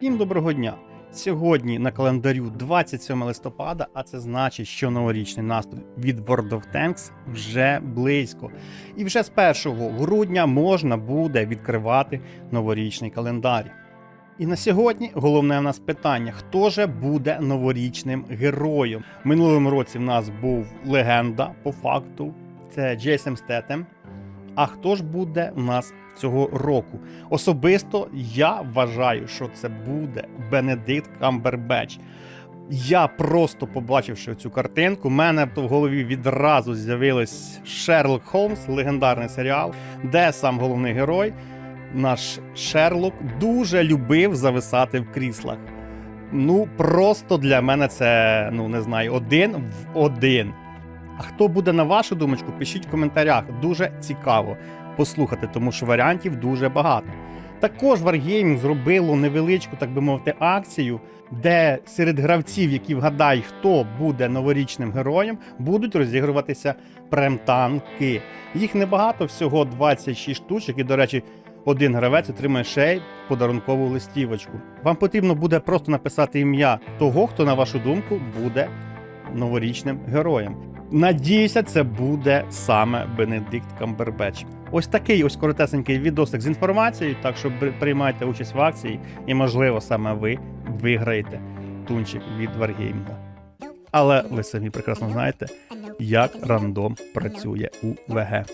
Всім доброго дня! Сьогодні на календарю 27 листопада, а це значить, що новорічний настрій від World of Tanks вже близько. І вже з 1 грудня можна буде відкривати новорічний календар. І на сьогодні головне в нас питання: хто же буде новорічним героєм? Минулому році в нас був легенда по факту. Це Джейсем Стетем. А хто ж буде у нас цього року? Особисто я вважаю, що це буде Бенедикт Камбербеч. Я просто побачивши цю картинку, в мене в голові відразу з'явилось Шерлок Холмс, легендарний серіал, де сам головний герой, наш Шерлок, дуже любив зависати в кріслах. Ну, просто для мене це, ну не знаю, один в один. А хто буде на вашу думочку, пишіть в коментарях. Дуже цікаво послухати, тому що варіантів дуже багато. Також Wargaming зробило невеличку, так би мовити, акцію, де серед гравців, які вгадають, хто буде новорічним героєм, будуть розігруватися премтанки. Їх небагато, всього 26 штучок. І, до речі, один гравець отримає ще й подарункову листівочку. Вам потрібно буде просто написати ім'я того, хто, на вашу думку, буде новорічним героєм. Надіюся, це буде саме Бенедикт Камбербеч. Ось такий ось коротесенький відосик з інформацією, так що приймайте участь в акції, і, можливо, саме ви виграєте тунчик від Wargaming. Але ви самі прекрасно знаєте, як рандом працює у ВГ.